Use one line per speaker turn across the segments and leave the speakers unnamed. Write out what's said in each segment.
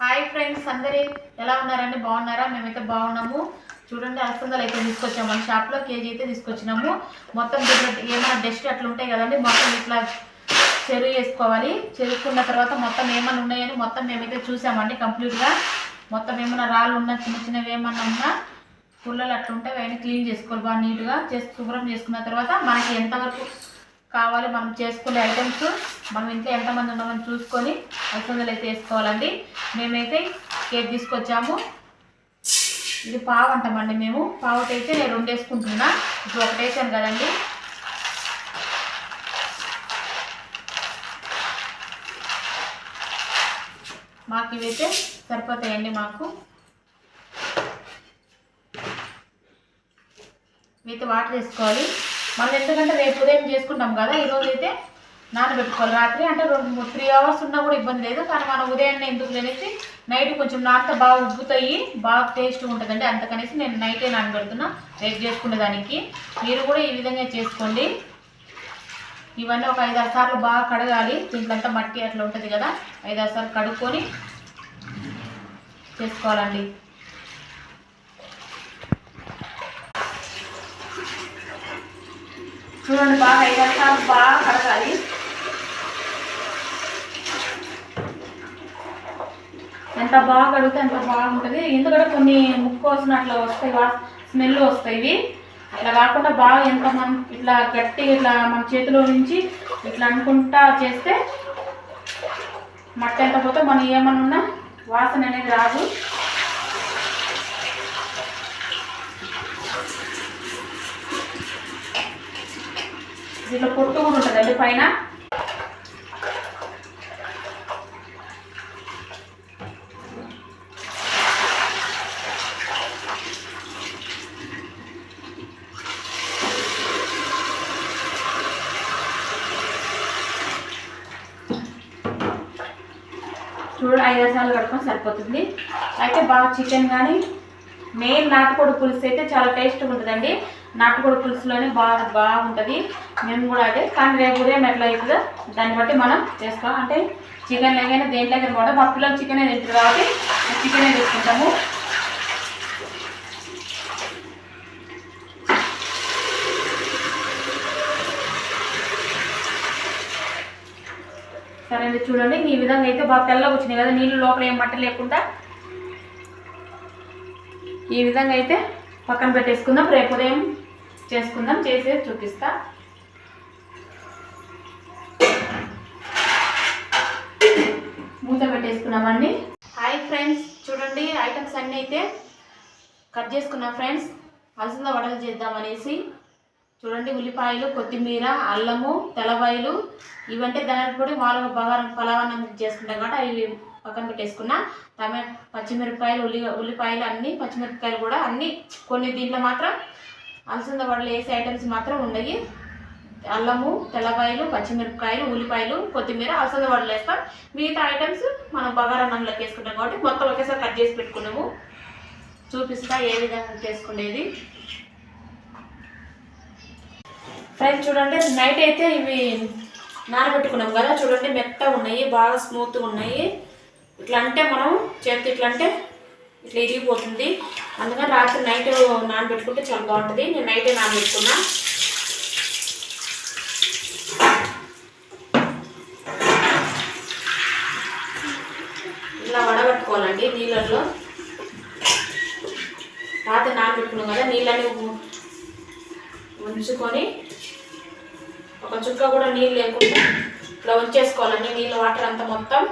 Hi friends అందరి ఎలా ఉన్నారండి? బాగున్నారా? మేమైతే బాగున్నాము. చూడండి అలసందలు అయితే తీసుకొచ్చాము. మన షాప్లో కేజీ అయితే తీసుకొచ్చినాము. మొత్తం ఏమైనా డస్ట్ అట్లా ఉంటాయి కదండి మొత్తం ఇట్లా చెరువు వేసుకోవాలి. చెరుకున్న తర్వాత మొత్తం ఏమైనా ఉన్నాయని మొత్తం మేమైతే చూసామండి కంప్లీట్గా మొత్తం ఏమైనా రాళ్ళు ఉన్నా చిన్న చిన్నవి ఏమన్నా ఉన్నా పుల్లలు అట్లా ఉంటే అవన్నీ క్లీన్ చేసుకోవాలి బాగా నీట్గా. చేసి శుభ్రం చేసుకున్న తర్వాత మనకి ఎంతవరకు కావాలి మనం చేసుకునే ఐటమ్స్ మనం ఇంట్లో ఎంతమంది ఉన్నామని చూసుకొని అలసందలు అయితే వేసుకోవాలండి. మేమైతే కేక్ తీసుకొచ్చాము. ఇది పావు అంటామండి మేము. పావుకి అయితే నేను రెండు వేసుకుంటున్నా ఇప్పుడు ఒకటి వేసాను కదండి. మాకు ఇవైతే సరిపోతాయండి మాకు. ఇవైతే వాటర్ వేసుకోవాలి. మనం ఎందుకంటే రేపు ఉదయం చేసుకుంటాం కదా ఈరోజు అయితే నానబెట్టుకోవాలి. రాత్రి అంటే రెండు త్రీ అవర్స్ ఉన్నా కూడా ఇబ్బంది లేదు. కానీ మనం ఉదయాన్నే ఎందుకు లేనేసి నైట్ కొంచెం నాత బాగా ఉబ్బుతాయి బాగా టేస్ట్ ఉంటుందండి. అందుకనేసి నేను నైటే నానబెడుతున్నా. రేపు చేసుకునే దానికి మీరు కూడా ఈ విధంగా చేసుకోండి. ఇవన్నీ ఒక ఐదారు సార్లు బాగా కడగాలి. దీంట్లో మట్టి అట్లా ఉంటుంది కదా ఐదారు సార్లు కడుక్కొని చేసుకోవాలండి. చూడండి బాగా ఐదారు బాగా కడగాలి. ఎంత బాగా కడిగితే అంత బాగుంటుంది. ఎందుకంటే కొన్ని ముక్కోసిన అట్లా వస్తాయి స్మెల్ వస్తాయి ఇవి. అట్లా కాకుండా బాగా ఎంత మనం ఇట్లా గట్టి ఇట్లా మన చేతిలో నుంచి ఇట్లా అనుకుంటా చేస్తే మట్టి ఎంత పోతే మనం ఏమన్నా వాసన అనేది రాదు. దీంట్లో పొట్టు కూడా ఉంటుందండి పైన చూడు ఐదు సార్లు కడుక్కొని సరిపోతుంది. అయితే బాగా చికెన్ కానీ మెయిన్ నాటుకోడి పులుసు అయితే చాలా టేస్ట్గా ఉంటుందండి. నాటుకోడి పులుసులోనే బాగా బాగుంటుంది. మేము కూడా అదే. కానీ రేపు ఉదయం ఎట్లా అవుతుందో దాన్ని బట్టి మనం చేస్తాం. అంటే చికెన్ లేకైనా దేంట్లోకైనా కూడా మా పిల్లలు చికెనే తింటారు కాబట్టి చికెనే తీసుకుంటాము. సరే అండి చూడండి. ఈ విధంగా అయితే బాగా తెల్లగా వచ్చినాయి కదా. నీళ్ళు లోపల ఏం మట్టి లేకుండా ఈ విధంగా అయితే పక్కన పెట్టేసుకుందాం. రేపు ఉదయం చేసుకుందాం. చేసి చూపిస్తా. మూత పెట్టేసుకున్నామండి హాయ్ ఫ్రెండ్స్ చూడండి ఐటమ్స్ అన్నీ అయితే కట్ చేసుకున్నాం ఫ్రెండ్స్ అలసంద వడలు చేద్దామనేసి చూడండి ఉల్లిపాయలు కొత్తిమీర అల్లము తెల్లవాయలు. ఇవంటే దానికి కూడా మామూలుగా బగారం పలావన్నం చేసుకుంటాం కాబట్టి అవి పక్కన పెట్టేసుకున్నా. టమాటా పచ్చిమిరపకాయలు ఉల్లి ఉల్లిపాయలు అన్నీ పచ్చిమిరపకాయలు కూడా అన్నీ కొన్ని దీంట్లో మాత్రం అలసంద వడలు వేసే ఐటమ్స్ మాత్రం ఉండయి అల్లము తెల్లవాయలు పచ్చిమిరపకాయలు ఉల్లిపాయలు కొత్తిమీర అలసంద వడలు వేస్తాం. మిగతా ఐటమ్స్ మనం బగారన్నంలోకి వేసుకుంటాం కాబట్టి మొత్తం ఒకేసారి కట్ చేసి పెట్టుకున్నాము. చూపిస్తా ఏ విధంగా చేసుకునేది. ఫ్రెండ్స్ చూడండి నైట్ అయితే ఇవి నానబెట్టుకున్నాం కదా. చూడండి మెత్తగా ఉన్నాయి బాగా స్మూత్గా ఉన్నాయి. ఇట్లా అంటే మనం చేతి ఇట్లా అంటే ఇట్లా ఇరిగిపోతుంది. అందుకని రాత్రి నైట్ నానబెట్టుకుంటే చాలా బాగుంటుంది. నేను నైటే నానబెట్టుకున్నా. ఇలా వడగట్టుకోవాలండి నీళ్ళల్లో. రాత్రి నానబెట్టుకున్నాం కదా నీళ్ళని ఉంచుకొని ఒక చుక్క కూడా నీళ్ళు లేకుండా ఇట్లా ఉంచేసుకోవాలండి. నీళ్ళ వాటర్ అంతా మొత్తం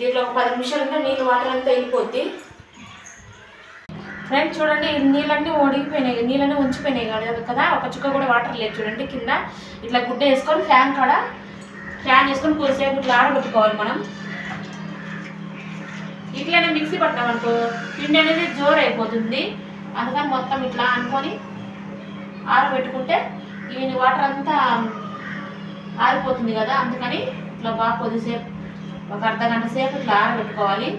దీంట్లో ఒక పది నిమిషాలు ఉంటే నీళ్ళ వాటర్ అంతా వెళ్ళిపోద్ది. ఫ్రెండ్స్ చూడండి నీళ్ళన్నీ ఒడిగిపోయినాయి నీళ్ళన్నీ ఉంచిపోయినాయి కదా కదా? ఒక చుక్క కూడా వాటర్ లేదు చూడండి కింద. ఇట్లా గుడ్డ వేసుకొని ఫ్యాన్ కాడ ఫ్యాన్ వేసుకొని కొద్దిసేపు ఇట్లా ఆరబెట్టుకోవాలి మనం. ఇట్లనే మిక్సీ పట్టాం అనుకో పిండి అనేది జోరు అయిపోతుంది. అందుకని మొత్తం ఇట్లా అనుకొని ఆరబెట్టుకుంటే ఇవి వాటర్ అంతా ఆరిపోతుంది కదా? అందుకని ఇట్లా బాగా కొద్దిసేపు ఒక అర్ధ గంట సేపు ఇట్లా ఆరబెట్టుకోవాలి.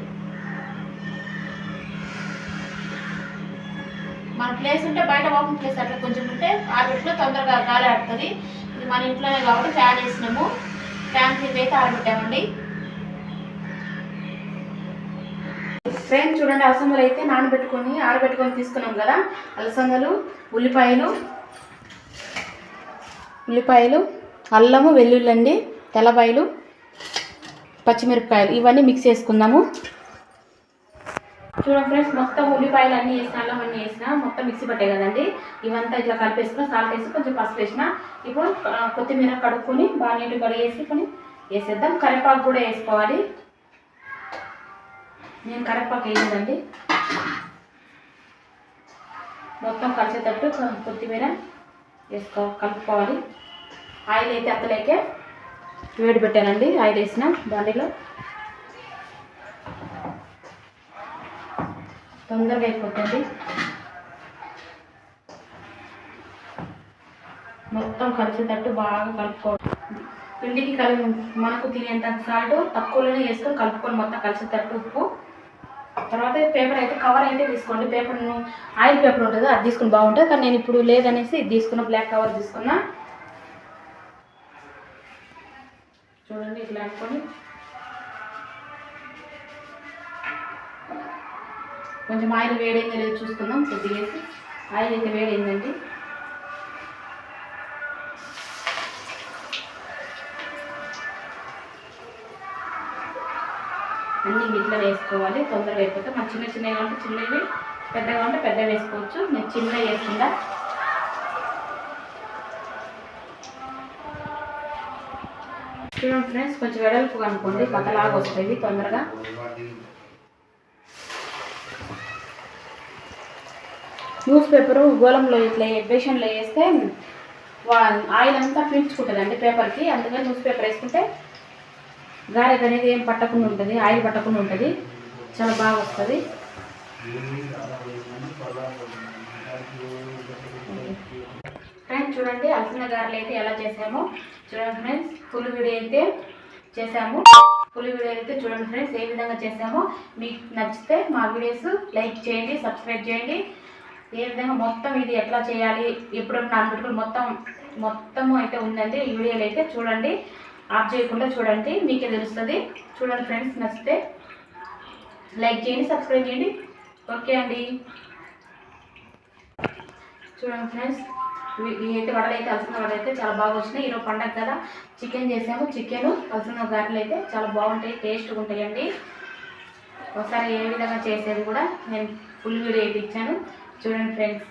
మన ప్లేస్ ఉంటే బయట ఓపెన్ ప్లేస్ అట్లా కొంచెం ఉంటే ఆరబెట్టులో తొందరగా గాలి ఆడుతుంది. ఇది మన ఇంట్లోనే కాబట్టి ఫ్యాన్ వేసినాము. ఫ్యాన్ క్లీన్ అయితే ఆరబెట్టామండి. ఫ్రేమ్ చూడండి అలసందలు అయితే నానబెట్టుకొని ఆరబెట్టుకొని తీసుకున్నాం కదా. అలసందలు ఉల్లిపాయలు ఉల్లిపాయలు అల్లము వెల్లుల్లండి తెల్లబాయలు పచ్చిమిరపకాయలు ఇవన్నీ మిక్స్ చేసుకుందాము. చూడండి ఫ్రెండ్స్ మొత్తం ఉల్లిపాయలు అన్నీ వేసిన అల్లం అన్నీ వేసిన మొత్తం మిక్సీ పట్టాయి కదండి. ఇవంతా ఇట్లా కలిపేసుకుని సాల్ట్ వేసి కొంచెం పసుపు వేసిన. ఇప్పుడు కొత్తిమీర కడుక్కొని బాగా నీళ్ళు కడిగేసుకొని వేసేద్దాం. కరివేపాకు కూడా వేసుకోవాలి. నేను కరివేపాకు వేయలేదండి. మొత్తం కలిసేటట్టు కొత్తిమీర వేసుకో కలుపుకోవాలి. ఆయిల్ అయితే అత్తలేకే. వేడి పెట్టానండి ఆయిల్ వేసిన దానిలో తొందరగా అయిపోతుంది. మొత్తం కలిసేటట్టు బాగా కలుపుకోవాలి. పిండికి కలి మనకు తినేంత సాల్ట్ తక్కువలోనే వేసుకొని కలుపుకొని మొత్తం కలిసేటట్టు ఉప్పు. తర్వాత పేపర్ అయితే కవర్ అయితే తీసుకోండి. పేపర్ ఆయిల్ పేపర్ ఉంటుంది అది తీసుకుని బాగుంటుంది. కానీ నేను ఇప్పుడు లేదనేసి ఇది తీసుకున్న బ్లాక్ కవర్ తీసుకున్నా. చూడండి ఇట్లా అనుకొని. కొంచెం ఆయిల్ వేడైందో లేదో చూసుకుందాం కొద్దిగా ఆయిల్ అయితే వేడైందండి. అన్నీ ఇట్లా వేసుకోవాలి. తొందరగా అయిపోతే మా చిన్న చిన్నవి ఉంటే చిన్నవి పెద్దగా ఉంటే పెద్దగా వేసుకోవచ్చు. నేను చిన్నవి వేసుకుంటా చూడండి ఫ్రెండ్స్ కొంచెం వెడల్పు అనుకోండి పక్కలాగా వస్తాయి తొందరగా. న్యూస్ పేపరు గోళంలో ఇట్లా బేషన్లో వేస్తే ఆయిల్ అంతా పీల్చుకుంటుందండి పేపర్కి. అందుకని న్యూస్ పేపర్ వేసుకుంటే గారెకి అనేది ఏం పట్టకుండా ఉంటుంది ఆయిల్ పట్టకుండా ఉంటుంది. చాలా బాగా వస్తుంది. ఫ్రెండ్స్ చూడండి అలసిన గారెలు అయితే ఎలా చేసామో చూడండి ఫ్రెండ్స్ ఫుల్ వీడియో అయితే చేసాము ఫుల్ వీడియో అయితే చూడండి ఫ్రెండ్స్ ఏ విధంగా చేసామో మీకు నచ్చితే మా వీడియోస్ లైక్ చేయండి సబ్స్క్రైబ్ చేయండి. ఏ విధంగా మొత్తం ఇది ఎట్లా చేయాలి ఎప్పుడెప్పుడు నానబెట్టుకుని మొత్తం మొత్తం అయితే ఉందండి ఈ వీడియోలు అయితే చూడండి. ఆఫ్ చేయకుండా చూడండి మీకే తెలుస్తుంది. చూడండి ఫ్రెండ్స్ నచ్చితే లైక్ చేయండి సబ్స్క్రైబ్ చేయండి. ఓకే అండి. చూడండి ఫ్రెండ్స్ ఏంటి వడలు అయితే అలసిన వడలు అయితే చాలా బాగా వచ్చినాయి. ఈరోజు పండగ కదా. చికెన్ చేసాము. చికెన్ అలసిన గారెలు అయితే చాలా బాగుంటాయి టేస్ట్గా ఉంటాయండి. ఒకసారి ఏ విధంగా చేసేది కూడా నేను ఫుల్ వీడియో అయితే ఇచ్చాను. చూడండి ఫ్రెండ్స్.